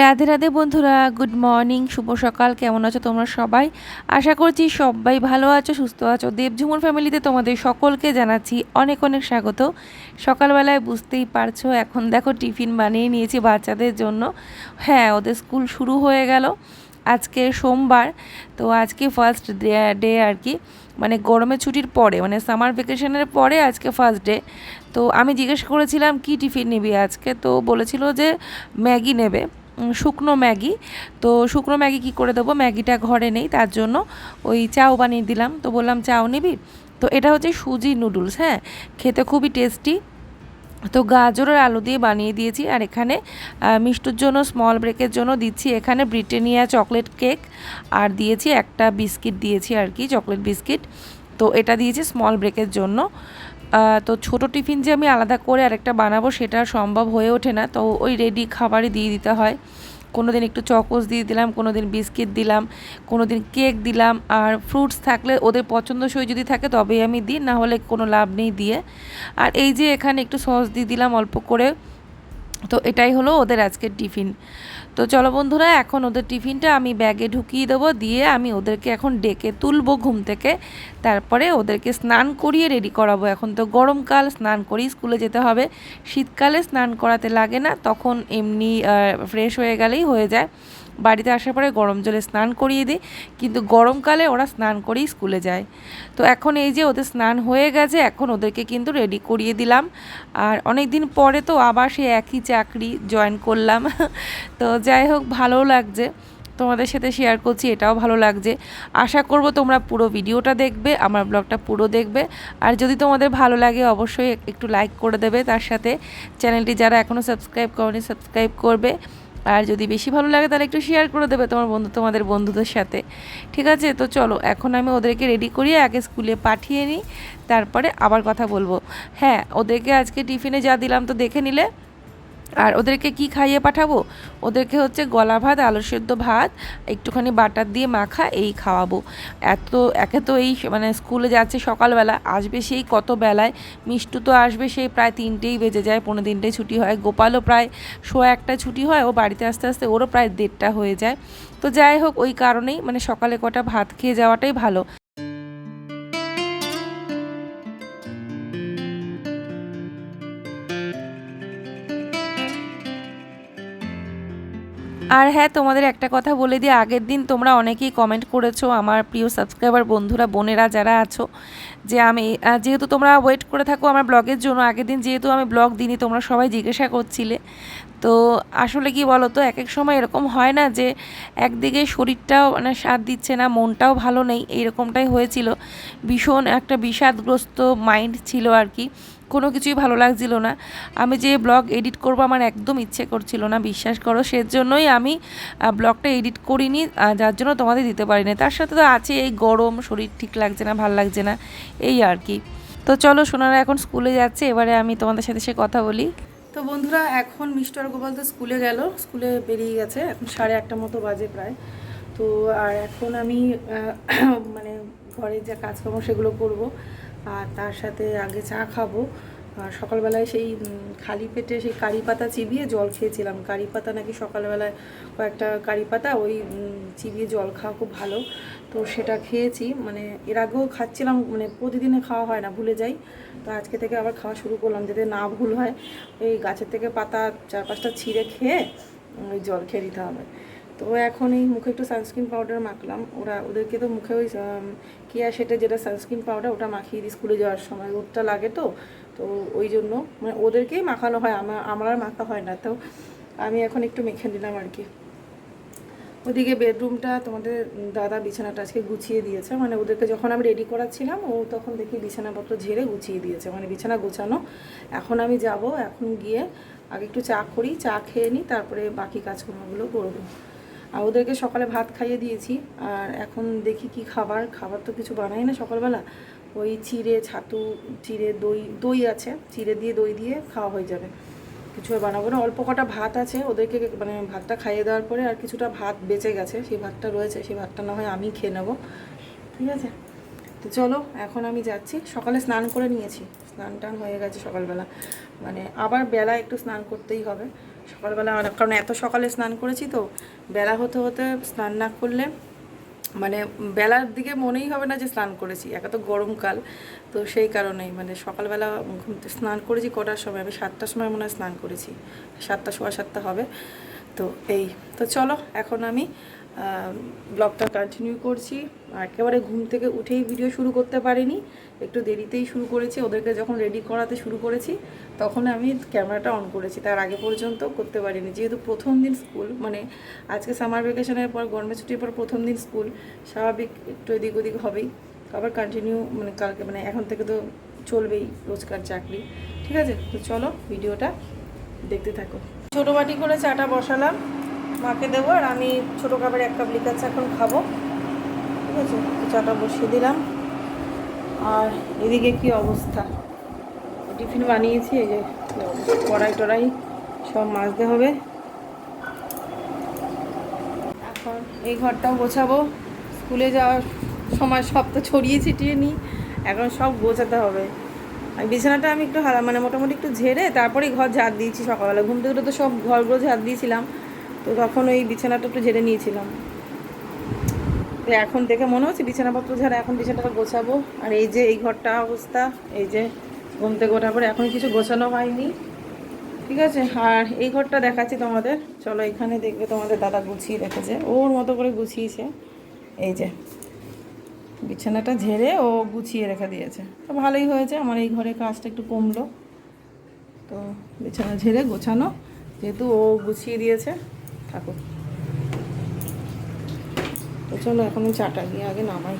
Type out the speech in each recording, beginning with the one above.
রাধে রাধে বন্ধুরা good morning শুভ সকাল, কেমন আছো তোমরা সবাই? আশা করছি সবাই ভালো আছো, সুস্থ আছো। দেবঝুমুর ফ্যামিলিতে তোমাদের সকলকে জানাচ্ছি অনেক অনেক স্বাগত। সকালবেলায় বুঝতেই পারছ, এখন দেখো টিফিন বানিয়ে নিয়েছি বাচ্চাদের জন্য। হ্যাঁ ওদের স্কুল শুরু হয়ে গেল আজকে সোমবার, তো আজকে ফার্স্ট ডে আর কি। মানে গরমের ছুটির পরে মানে সামার ভ্যাকেশনের পরে আজকে ফার্স্ট ডে তো আমি জিজ্ঞেস করেছিলাম, কি টিফিন নিবি আজকে? তো বলেছিল যে ম্যাগি নেবে। শুকনো ম্যাগি। তো শুকনো ম্যাগি কি করে দেবো? ম্যাগিটা ঘরে নেই, তার জন্য ওই চাও বানিয়ে দিলাম। তো বললাম, চাও নিবি? তো এটা হচ্ছে সুজি নুডলস হ্যাঁ? খেতে খুবই টেস্টি। তো গাজর আর আলু দিয়ে বানিয়ে দিয়েছি, আর এখানে মিষ্টুর জন্য স্মল ব্রেকের জন্য দিচ্ছি এখানে ব্রিটানিয়া চকলেট কেক। আর দিয়েছি একটা বিস্কিট দিয়েছি আর কি, চকলেট বিস্কিট। তো এটা দিয়েছি স্মল ব্রেকের জন্য। তো ছোট টিফিন যে আমি আলাদা করে আরেকটা বানাবো সেটা সম্ভব হয়ে ওঠে না। তো ওই রেডি খাবারই দিয়ে দিতে হয়। কোনো দিন একটু চকোস দিয়ে দিলাম কোনো দিন বিস্কিট দিলাম কোনো দিন কেক দিলাম। আর ফ্রুটস থাকলে ওদের পছন্দসই যদি থাকে তবেই আমি দিই, না হলে কোনো লাভ নেই দিয়ে। আর এই যে এখানে একটু সস দিয়ে দিলাম অল্প করে। তো এটাই হলো ওদের আজকের টিফিন। তো চলো বন্ধুরা, এখন ওদের টিফিনটা আমি ব্যাগে ঢুকিয়ে দেবো, দিয়ে আমি ওদেরকে এখন ডেকে তুলবো ঘুম থেকে। তারপরে ওদেরকে স্নান করিয়ে রেডি করাবো। এখন তো গরমকাল, স্নান করি স্কুলে যেতে হবে। শীতকালে স্নান করাতে লাগে না, তখন এমনি ফ্রেশ হয়ে গেলেই হয়ে যায়। বাড়িতে আসার পরে গরম জলে স্নান করিয়ে দিই, কিন্তু গরমকালে ওরা স্নান করেই স্কুলে যায়। তো এখন এই যে ওদের স্নান হয়ে গেছে, এখন ওদেরকে কিন্তু রেডি করিয়ে দিলাম। আর অনেক দিন পরে তো আবার সে একই চাকরি জয়েন করলাম। তো যাই হোক, ভালোও লাগছে। তোমাদের সাথে শেয়ার করছি, এটাও ভালো লাগছে। আশা করব তোমরা পুরো ভিডিওটা দেখবে, আমার ব্লগটা পুরো দেখবে। আর যদি তোমাদের ভালো লাগে, অবশ্যই একটু লাইক করে দেবে। তার সাথে চ্যানেলটি যারা এখনও সাবস্ক্রাইব করনি সাবস্ক্রাইব করবে। আর যদি বেশি ভালো লাগে তাহলে একটু শেয়ার করে দেবে তোমার বন্ধু, তোমাদের বন্ধুদের সাথে। ঠিক আছে? তো চলো, এখন আমি ওদেরকে রেডি করিয়ে আগে স্কুলে পাঠিয়ে নিই, তারপরে আবার কথা বলব। হ্যাঁ ওদেরকে আজকে টিফিনে যা দিলাম তো দেখে নিলে? আর ওদেরকে কি খাইয়ে পাঠাবো? ওদেরকে হচ্ছে গলা ভাত, আলু সেদ্ধ ভাত, একটুখানি বাটার দিয়ে মাখা, এই খাওয়াবো। এত, একে তো এই মানে স্কুলে যাচ্ছে সকালবেলা, আসবে সেই কত বেলায়? মিষ্টু তো আসবে সেই প্রায় তিনটেই বেজে যায় পনেরো তিনটেই ছুটি হয়। গোপালও প্রায় শো একটা ছুটি হয়, ও বাড়িতে আস্তে আস্তে, ওরও প্রায় দেড়টা হয়ে যায়। তো যাই হোক, ওই কারণেই মানে সকালে কটা ভাত খেয়ে যাওয়াটাই ভালো। আর হ্যাঁ তোমাদের একটা কথা বলে দিই, আগের দিন তোমরা অনেকেই কমেন্ট করেছ, আমার প্রিয় সাবস্ক্রাইবার বন্ধুরা, বোনেরা যারা আছো, যে আমি যেহেতু তোমরা ওয়েট করে থাকো আমার ব্লগের জন্য, আগের দিন যেহেতু আমি ব্লগ দিইনি, তোমরা সবাই জিজ্ঞাসা করছিলে। তো আসলে কি বলো তো এক এক সময় এরকম হয় না যে একদিকে শরীরটাও মানে সাথ দিচ্ছে না, মনটাও ভালো নেই, এইরকমটাই হয়েছিল। ভীষণ একটা বিষাদগ্রস্ত মাইন্ড ছিল আর কি। কোনো কিছুই ভালো লাগছিল না। আমি যে ব্লগ এডিট করব আমার একদম ইচ্ছে করছিল না, বিশ্বাস করো। সেজন্যই আমি ব্লগটা এডিট করিনি যার জন্য তোমাদের দিতে পারিনি। তার সাথে তো আছে এই গরম, শরীর ঠিক লাগছে না, ভালো লাগছে না, এই আর কি। তো চলো, সোনারা এখন স্কুলে যাচ্ছে, এবারে আমি তোমাদের সাথে সে কথা বলি। তো বন্ধুরা, এখন মিস্টার গোপাল তো স্কুলে গেল, স্কুলে বেরিয়ে গেছে, এখন সাড়ে আটটা মতো বাজে প্রায়। তো, আর এখন আমি মানে ঘরে যে কাজকর্ম সেগুলো করব। আর তার সাথে আগে চা খাব। আর সকালবেলায় সেই খালি পেটে সেই কারি পাতা চিবিয়ে জল খেয়েছিলাম। কারি পাতা নাকি সকালবেলায় কয়েকটা কারি পাতা, ওই চিবিয়ে জল খাওয়া খুব ভালো। তো সেটা খেয়েছি। মানে এর আগেও খাচ্ছিলাম মানে প্রতিদিনে খাওয়া হয় না, ভুলে যাই। তো আজকে থেকে আবার খাওয়া শুরু করলাম, যাতে না ভুল হয়। এই গাছের থেকে পাতা চার পাঁচটা ছিঁড়ে খেয়ে ওই জল খেয়ে দিতে হবে। তো এখন এই মুখে একটু সানস্ক্রিন পাউডার মাখলাম। ওরা ওদেরকে তো মুখে ওই কেয়া সেটা যেটা সানস্ক্রিন পাউডার ওটা মাখিয়ে দিই স্কুলে যাওয়ার সময়। রোদটা লাগে তো তো ওই জন্য। মানে ওদেরকেই মাখানো হয় আমার আমার আর মাখা হয় না। তো আমি এখন একটু মেখে নিলাম আর কি। ওদিকে বেডরুমটা তোমাদের দাদা বিছানাটা আজকে গুছিয়ে দিয়েছে। মানে ওদেরকে যখন আমি রেডি করাচ্ছিলাম, ও তখন দেখি বিছানাপত্র ঝেড়ে গুছিয়ে দিয়েছে। মানে বিছানা গোছানো। এখন আমি যাব, এখন গিয়ে আগে একটু চা করি, চা খেয়ে নিই, তারপরে বাকি কাজকর্মগুলো করব। আর ওদেরকে সকালে ভাত খাইয়ে দিয়েছি। আর এখন দেখি কি খাবার। খাবার তো কিছু বানাই না সকালবেলা। ওই চিড়ে, ছাতু, চিড়ে, দই দই আছে। চিড়ে দিয়ে, দই দিয়ে খাওয়া হয়ে যাবে। কিছু আর বানাবো না। অল্প কটা ভাত আছে। ওদেরকে মানে ভাতটা খাইয়ে দেওয়ার পরে আর কিছুটা ভাত বেঁচে গেছে। সেই ভাতটা রয়েছে। সেই ভাতটা না হয় আমি খেয়ে নেব। ঠিক আছে? তো চলো, এখন আমি যাচ্ছি। সকালে স্নান করে নিয়েছি। স্নান টান হয়ে গেছে সকালবেলা। মানে আবার বেলা একটু স্নান করতেই হবে। সকালবেলা অনেক কারণ এত সকালে স্নান করেছি তো, বেলা হতে হতে স্নান না করলে মানে বেলার দিকে মনেই হবে না যে স্নান করেছি, একা তো গরমকাল তো সেই কারণেই মানে সকালবেলা স্নান করেছি কটার সময়? আমি সাতটার সময় মনে হয় স্নান করেছি। সাতটা সোয়া সাতটা হবে। তো এই, তো চলো এখন আমি ব্লগটা কন্টিনিউ করছি। একেবারে ঘুম থেকে উঠেই ভিডিও শুরু করতে পারিনি। একটু দেরিতেই শুরু করেছি। ওদেরকে যখন রেডি করাতে শুরু করেছি তখন আমি ক্যামেরাটা অন করেছি। তার আগে পর্যন্ত করতে পারিনি। যেহেতু প্রথম দিন স্কুল মানে আজকে সামার ভ্যাকেশনের পর, গরমের ছুটির পর প্রথম দিন স্কুল, স্বাভাবিক একটু এদিক ওদিক হবেই। আবার কন্টিনিউ মানে কালকে মানে এখন থেকে তো চলবেই রোজকার চাকরি। ঠিক আছে? তো চলো ভিডিওটা দেখতে থাকো। ছোটো বাটি করে চাটা বসালাম, মাকে দেবো আর আমি ছোটো কাপের এক কাপ লিকার চা এখন খাব। ঠিক আছে? চাটা বসিয়ে দিলাম। আর এদিকে কি অবস্থা? টিফিন বানিয়েছি, এই যে কড়াই টড়াই সব মাজতে হবে। এখন এই ঘরটাও গোছাবো। স্কুলে যাওয়ার সময় সব তো ছড়িয়ে ছিটিয়ে নিই, এখন সব গোছাতে হবে। বিছানাটা আমি একটু হালা মানে মোটামুটি একটু ঝেড়ে তারপরেই ঘর ঝাড় দিয়েছি সকালবেলা। ঘুম থেকে তো সব ঘরগুলো ঝাড় দিয়েছিলাম, তো তখন ওই বিছানাটা একটু ঝেড়ে নিয়েছিলাম। তো এখন দেখে মনে হচ্ছে বিছানাপত্র ঝাড়া, এখন বিছানাটা গোছাবো। আর এই যে এই ঘরটা অবস্থা, এই যে ঘুম থেকে ওঠার পরে এখন কিছু গোছানো হয়নি। ঠিক আছে? আর এই ঘরটা দেখাচ্ছি তোমাদের। চলো এখানে দেখবে তোমাদের দাদা গুছিয়ে রেখেছে। ওর মতো করে গুছিয়েছে। এই যে, বিছানাটা ঝেড়ে ও গুছিয়ে রেখে দিয়েছে। তো ভালোই হয়েছে। আমার এই ঘরে কাজটা একটু কমলো। তো বিছানা ঝেড়ে গোছানো। যেহেতু ও গুছিয়ে দিয়েছে, থাকুক। তো চলো এখন চাটা গিয়ে আগে নামাই।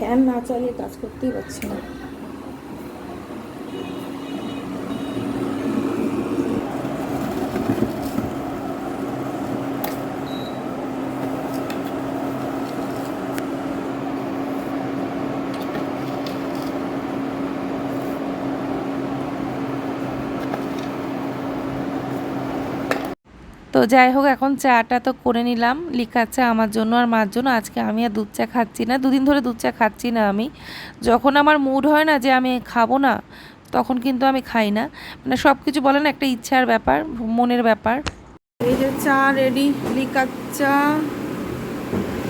ফ্যান না চালিয়ে কাজ করতেই পারছি না। তো যাই হোক, এখন চাটা তো করে নিলাম। লিকার চা আমার জন্য আর মার জন্য। আজকে আমি আর দুধ চা খাচ্ছি না। দুদিন ধরে দুধ চা খাচ্ছি না আমি। যখন আমার মুড হয় না যে আমি খাব না, তখন কিন্তু আমি খাই না। মানে সব কিছু বলে না, একটা ইচ্ছার ব্যাপার, মনের ব্যাপার। এই যে চা রেডি লিকার চা।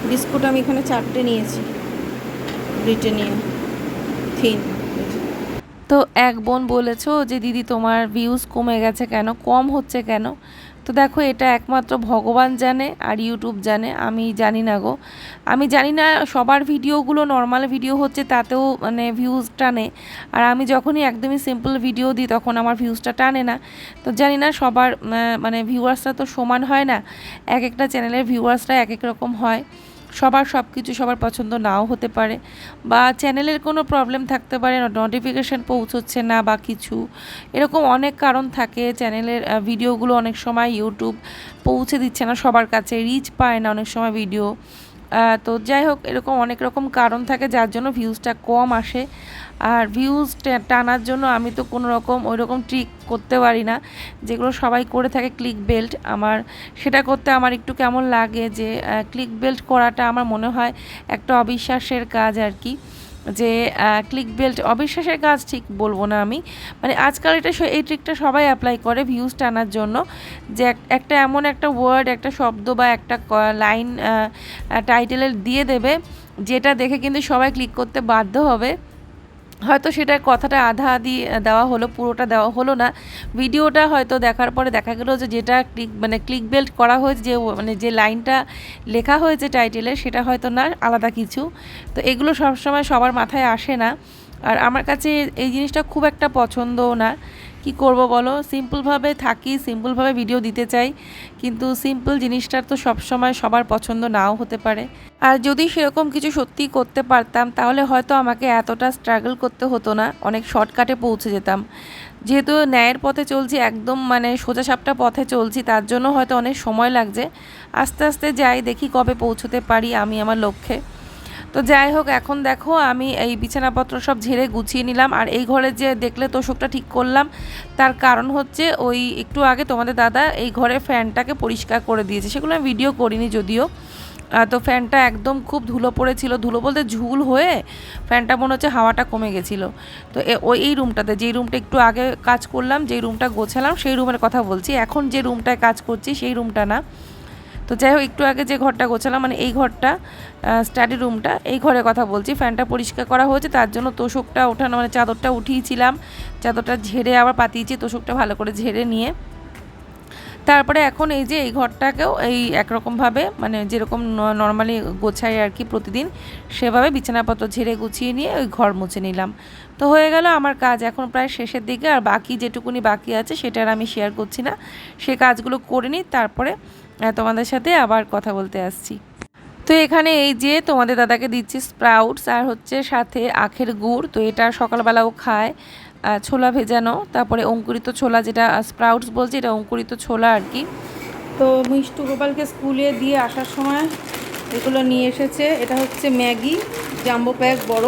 বিস্কুট আমি এখানে চারটে নিয়েছি। ব্রিটানিয়া থিন তো এক বোন বলেছ যে, দিদি, তোমার ভিউজ কমে গেছে কেন? কম হচ্ছে কেন? তো দেখো, এটা একমাত্র ভগবান জানে আর ইউটিউব জানে, আমি জানি না গো। আমি জানি না সবার ভিডিওগুলো নর্মাল ভিডিও হচ্ছে তাতেও মানে ভিউজ টানে। আর আমি যখনই একদমই সিম্পল ভিডিও দিই, তখন আমার ভিউজটা টানে না। তো জানি না সবার মানে ভিউয়ার্সরা তো সমান হয় না। এক একটা চ্যানেলের ভিউয়ার্সরা এক এক রকম হয়। সবার সব কিছু সবার পছন্দ নাও হতে পারে বা চ্যানেলের কোনো প্রবলেম থাকতে পারে নোটিফিকেশান পৌঁছচ্ছে না বা কিছু। এরকম অনেক কারণ থাকে, চ্যানেলের ভিডিওগুলো অনেক সময় ইউটিউব পৌঁছে দিচ্ছে না সবার কাছে রিচ পায় না অনেক সময় ভিডিও তো যাই হোক, এরকম অনেক রকম কারণ থাকে যার জন্য ভিউজটা কম আসে। আর ভিউজ টানার জন্য আমি তো কোনো রকম ওই রকম ট্রিক করতে পারি না। যেগুলো সবাই করে থাকে ক্লিক বেল্ট আমার, সেটা করতে আমার একটু কেমন লাগে যে ক্লিক বেল্ট করাটা আমার মনে হয় একটা অবিশ্বাসের কাজ আর কি। যে ক্লিক বেল্ট অবিশ্বাসের কাজ ঠিক বলব না আমি। মানে আজকাল এটা এই ট্রিকটা সবাই অ্যাপ্লাই করে ভিউজ টানার জন্য। যে এক- একটা এমন একটা ওয়ার্ড একটা শব্দ বা একটা লাইন টাইটেলের দিয়ে দেবে, যেটা দেখে কিন্তু সবাই ক্লিক করতে বাধ্য হবে। হয়তো সেটা কথাটা আধা আধি দেওয়া হলো, পুরোটা দেওয়া হলো না। ভিডিওটা হয়তো দেখার পরে দেখা গেলো যে যেটা ক্লিক মানে ক্লিক বেল্ট করা হয়েছে, যে মানে যে লাইনটা লেখা হয়েছে টাইটেলে, সেটা হয়তো না, আলাদা কিছু। তো এগুলো সবসময় সবার মাথায় আসে না। আর আমার কাছে এই জিনিসটা খুব একটা পছন্দও না। কি করব বলো? সিম্পলভাবে থাকি সিম্পলভাবে ভিডিও দিতে চাই, কিন্তু সিম্পল জিনিসটার তো সবসময় সবার পছন্দ নাও হতে পারে। আর যদি সেরকম কিছু সত্যি করতে পারতাম, তাহলে হয়তো আমাকে এতটা স্ট্রাগল করতে হতো না, অনেক শর্টকাটে পৌঁছে যেতাম। যেহেতু ন্যায়ের পথে চলছি, একদম মানে সোজা সাপটা পথে চলছি, তার জন্য হয়তো অনেক সময় লাগছে। আস্তে আস্তে যাই, দেখি কবে পৌঁছতে পারি আমি আমার লক্ষ্যে। তো যাই হোক, এখন দেখো আমি এই বিছানাপত্র সব ঝেড়ে গুছিয়ে নিলাম। আর এই ঘরে যে দেখলে তোষকটা ঠিক করলাম, তার কারণ হচ্ছে ওই একটু আগে তোমাদের দাদা এই ঘরে ফ্যানটাকে পরিষ্কার করে দিয়েছে। সেগুলো আমি ভিডিও করিনি যদিও। তো ফ্যানটা একদম খুব ধুলো পড়েছিল। ধুলো বলতে ঝুল হয়ে ফ্যানটা মনে হচ্ছে হাওয়াটা কমে গেছিল। তো ওই, এই রুমটাতে, যেই রুমটা একটু আগে কাজ করলাম, যেই রুমটা গোছালাম, সেই রুমের কথা বলছি। এখন যে রুমটায় কাজ করছি, সেই রুমটা না। তো যাই হোক, একটু আগে যে ঘরটা গোছালাম মানে এই ঘরটা স্টাডি রুমটা এই ঘরের কথা বলছি। ফ্যানটা পরিষ্কার করা হয়েছে, তার জন্য তোষকটা ওঠানো মানে চাদরটা উঠিয়েছিলাম। চাদরটা ঝেড়ে আবার পাতিয়েছি, তোষকটা ভালো করে ঝেড়ে নিয়ে। তারপরে এখন এই যে, এই ঘরটাকেও এই একরকমভাবে মানে যেরকম নর্মালি গোছাই আর কি প্রতিদিন, সেভাবে বিছানাপত্র ঝেড়ে গুছিয়ে নিয়ে ওই ঘর মুছে নিলাম। তো হয়ে গেল আমার কাজ, এখন প্রায় শেষের দিকে, আর বাকি যেটুকুনি বাকি আছে, সেটা আর আমি শেয়ার করছি না। সে কাজগুলো করে নিই, তারপরে তোমাদের সাথে আবার কথা বলতে আসছি। তো এখানে এই যে তোমাদের দাদাকে দিচ্ছি স্প্রাউটস আর হচ্ছে সাথে আখের গুড়। তো এটা সকালবেলাও খায় ছোলা ভেজানো। তারপরে অঙ্কুরিত ছোলা যেটা স্প্রাউটস বলছে, এটা অঙ্কুরিত ছোলা আর কি। তো মিষ্টু গোপালকে স্কুলে দিয়ে আসার সময় এগুলো নিয়ে এসেছে। এটা হচ্ছে ম্যাগি, জাম্বো প্যাক বড়।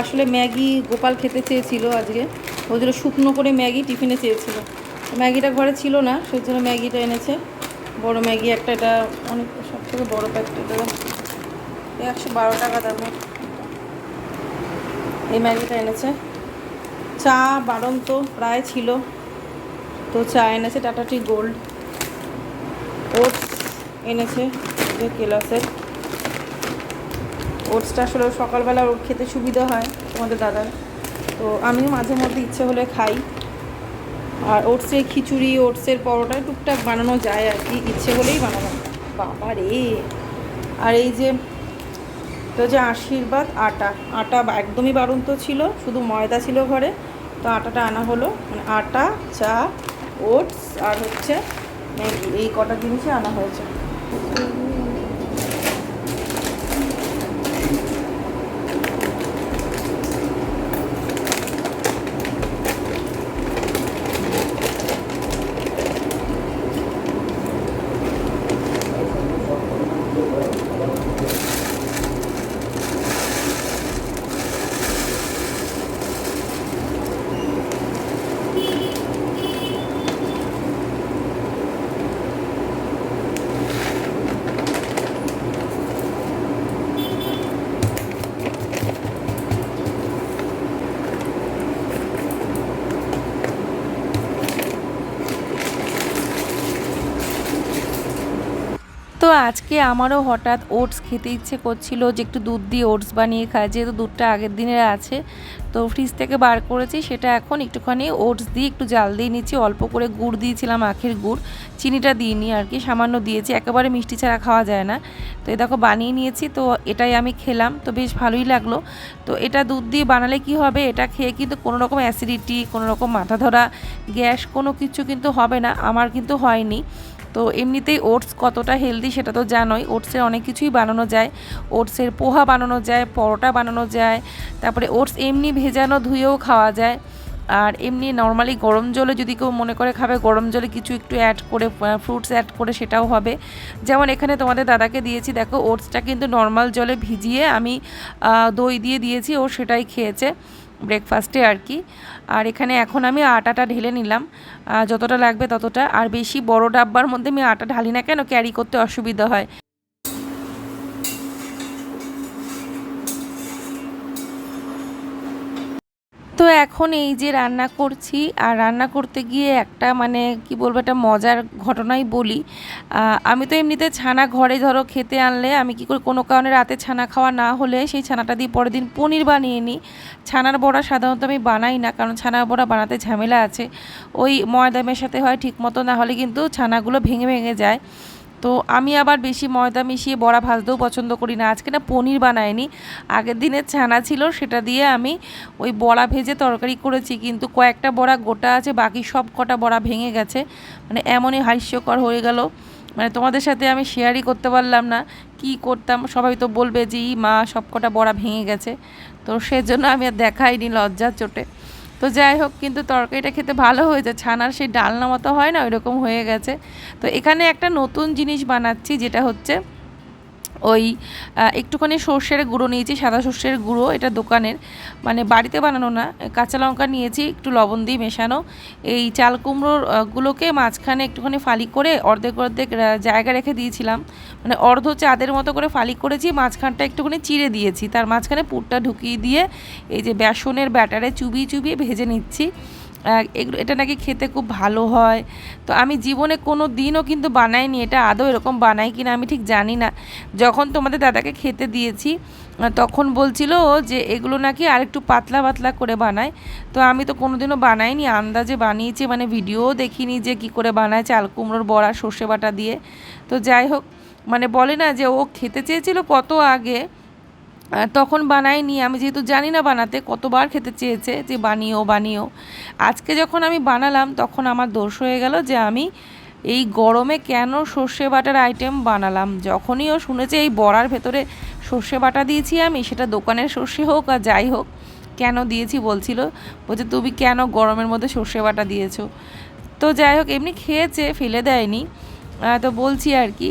আসলে ম্যাগি গোপাল খেতে চেয়েছিল আজকে। ওই জন্য শুকনো করে ম্যাগি টিফিনে চেয়েছিল। ম্যাগিটা ঘরে ছিল না, সেই জন্য ম্যাগিটা এনেছে। বড় ম্যাগি একটা, এটা অনেক সব থেকে বড়ো প্যাকটা একশো বারো টাকা দামের এই ম্যাগিটা এনেছে। চা বারন্ত প্রায় ছিল। তো চা এনেছে টাটা টি গোল্ড। ওটস এনেছে যে কেলাসের। ওটসটা আসলে সকালবেলা খেতে সুবিধা হয় তোমাদের দাদার। তো আমিও মাঝে মধ্যে ইচ্ছে হলে খাই। আর ওটসের খিচুড়ি, ওটসের পরোটা টুকটাক বানানো যায় আর কি। ইচ্ছে হলেই বানানো বাবা রে। আর এই যে তো যে আশীর্বাদ, আটা। আটা একদমই বাড়ন্ত ছিল, শুধু ময়দা ছিল ঘরে। তো আটাটা আনা হলো। মানে আটা, চা, ওটস আর হচ্ছে এই কটা জিনিসই আনা হয়েছে। তো আজকে আমারও হঠাৎ ওটস খেতে ইচ্ছে করছিল যে একটু দুধ দিয়ে ওটস বানিয়ে খাই, যেহেতু দুধটা আগের দিনের আছে। তো ফ্রিজ থেকে বার করেছি, সেটা এখন একটুখানি ওটস দিয়ে একটু জাল দিয়ে নিচ্ছি, অল্প করে গুড় দিয়েছিলাম, আখের গুড়। চিনিটা দিইনি আর কি, সামান্য দিয়েছি, একেবারে মিষ্টি ছাড়া খাওয়া যায় না। তো এই দেখো বানিয়ে নিয়েছি, তো এটাই আমি খেলাম, তো বেশ ভালোই লাগল। তো এটা দুধ দিয়ে বানালে কি হবে, এটা খেয়ে কিন্তু কোনো রকম অ্যাসিডিটি, কোনো রকম মাথা ধরা, গ্যাস কোনো কিছু কিন্তু হবে না, আমার কিন্তু হয়নি। তো এমনিতেই ওটস কতটা হেলদি সেটা তো জানোই। ওটসের অনেক কিছুই বানানো যায়। ওটসের পোহা বানানো যায়, পরোটা বানানো যায়, তারপরে ওটস এমনি ভেজানো ধুয়েও খাওয়া যায়। আর এমনি নর্মালি গরম জলে যদি কেউ মনে করে খাবে, গরম জলে কিছু একটু অ্যাড করে ফ্রুটস অ্যাড করে সেটাও হবে। যেমন এখানে তোমাদের দাদাকে দিয়েছি, দেখো, ওটসটা কিন্তু নর্মাল জলে ভিজিয়ে আমি দই দিয়ে দিয়েছি, ও সেটাই খেয়েছে। ব্রেকফাস্টে আর কি। আর এখানে এখন আমি আটাটা ঢেলে নিলাম। যতটা লাগবে ততটা। আর বেশি বড় ডাব্বার মধ্যে আমি আটা ঢালি না কেন? ক্যারি করতে অসুবিধা হয়। তো এখন এই যে রান্না করছি, আর রান্না করতে গিয়ে একটা মানে কি বলব, একটা মজার ঘটনাই বলি। আমি তো এমনিতে ছানা ঘরে ধরো খেতে আনলে আমি কি করি কোনো কারণে রাতে ছানা খাওয়া না হলে সেই ছানাটা দিয়ে পরের দিন পনির বানিয়ে নিই। ছানার বড়া সাধারণত আমি বানাই না, কারণ ছানার বড়া বানাতে ঝামেলা আছে। ওই ময়দামের সাথে হয় ঠিক মতো, না হলে কিন্তু ছানাগুলো ভেঙে ভেঙে যায়। তো আমি আবার বেশি ময়দা মিশিয়ে বড়া ভাজতেও পছন্দ করি না। আজকে না পনির বানাইনি আগের দিনের ছানা ছিল, সেটা দিয়ে আমি ওই বড়া ভেজে তরকারি করেছি, কিন্তু কয়েকটা বড়া গোটা আছে, বাকি সব কটা বড়া ভেঙে গেছে। মানে এমনই হাস্যকর হয়ে গেল। মানে তোমাদের সাথে আমি শেয়ারই করতে পারলাম না, কি করতাম। সবাই তো বলবে যে, ই মা, সব কটা বড়া ভেঙে গেছে। তো সেজন্য আমি আর দেখাইনি লজ্জার চোটে। তো যাই হোক, কিন্তু তরকারিটা খেতে ভালো হয়েছে ছানার সেই ডালনা মতো হয় না, ওইরকম হয়ে গেছে। তো এখানে একটা নতুন জিনিস বানাচ্ছি, যেটা হচ্ছে ওই একটুখানি সর্ষের গুঁড়ো নিয়েছি, সাদা সর্ষের গুঁড়ো এটা দোকানের। মানে বাড়িতে বানানো না, কাঁচা লঙ্কা নিয়েছি, একটু লবণ দিয়ে মেশানো। এই চাল কুমড়োর গুলোকে মাঝখানে একটুখানি ফালি করে অর্ধেক অর্ধেক জায়গা রেখে দিয়েছিলাম। মানে অর্ধ চাঁদের মতো করে ফালি করেছি, মাঝখানটা একটুখানি চিড়ে দিয়েছি। তার মাঝখানে পুরটা ঢুকিয়ে দিয়ে এই যে বেসনের ব্যাটারে চুবিয়ে চুবিয়ে ভেজে নিচ্ছি। এটা নাকি খেতে খুব ভালো হয়। তো আমি জীবনে কোনো দিনও কিন্তু বানাইনি। এটা আদৌ এরকম বানাই কিনা আমি ঠিক জানি না। যখন তোমাদের দাদাকে খেতে দিয়েছি তখন বলছিল যে এগুলো নাকি আরেকটু পাতলা পাতলা করে বানায়। তো আমি তো কোনোদিনও বানাইনি, আন্দাজে বানিয়েছি। মানে ভিডিও দেখিনি যে কি করে বানায় চাল কুমড়োর বড়া, সর্ষে বাটা দিয়ে। তো যাই হোক মানে বলে না যে ও খেতে চেয়েছিল কত আগে। তখন বানাইনি আমি যেহেতু জানি না বানাতে, কতবার খেতে চেয়েছে যে বানিও বানিও। আজকে যখন আমি বানালাম, তখন আমার দোষ হয়ে গেল যে আমি এই গরমে কেন সর্ষে বাটার আইটেম বানালাম। যখনই ও শুনেছে এই বড়ার ভেতরে সর্ষে বাটা দিয়েছি আমি, সেটা দোকানের সর্ষে হোক আর যাই হোক, কেন দিয়েছি বলছিল। বলছে, তুমি কেন গরমের মধ্যে সর্ষে বাটা দিয়েছ? তো যাই হোক, এমনি খেয়েছে, ফেলে দেয়নি। তো বলছি আর কি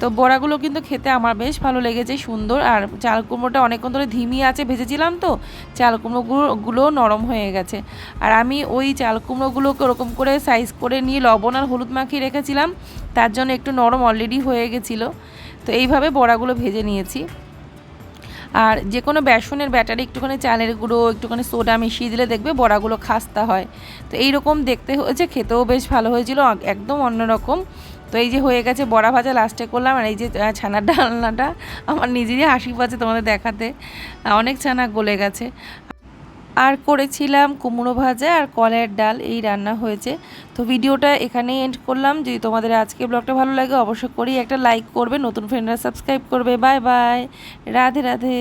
তো বড়াগুলো কিন্তু খেতে আমার বেশ ভালো লেগেছে, সুন্দর। আর চাল কুমড়োটা অনেকক্ষণ ধরে ধিমি আছে, ভেজেছিলাম তো, চাল কুমড়োগুলো নরম হয়ে গেছে। আর আমি ওই চাল কুমড়োগুলোকে ওরকম করে সাইজ করে নিয়ে লবণ আর হলুদ মাখিয়ে রেখেছিলাম, তার জন্য একটু নরম অলরেডি হয়ে গেছিল। তো এইভাবে বড়াগুলো ভেজে নিয়েছি। আর যে কোনো বেসনের ব্যাটারে একটুখানি চালের গুঁড়ো, একটুখানি সোডা মিশিয়ে দিলে দেখবে বড়াগুলো খাস্তা হয়। তো এইরকম দেখতে হয়েছে, খেতেও বেশ ভালো হয়েছিল, একদম অন্যরকম। তো এই যে হয়ে গেছে বড়া ভাজা লাস্টে করলাম, আর এই যে ছানার ডালনাটা আমার নিজেরই হাসি পাচ্ছে তোমাদের দেখাতে। অনেক ছানা গলে গেছে। আর করেছিলাম কুমড়ো ভাজা আর কলের ডাল, এই রান্না হয়েছে। তো ভিডিওটা এখানেই এন্ড করলাম। যদি তোমাদের আজকে ব্লগটা ভালো লাগে, অবশ্যই করেই একটা লাইক করবে, নতুন ফ্রেন্ডরা সাবস্ক্রাইব করবে। Bye bye Radhe Radhe.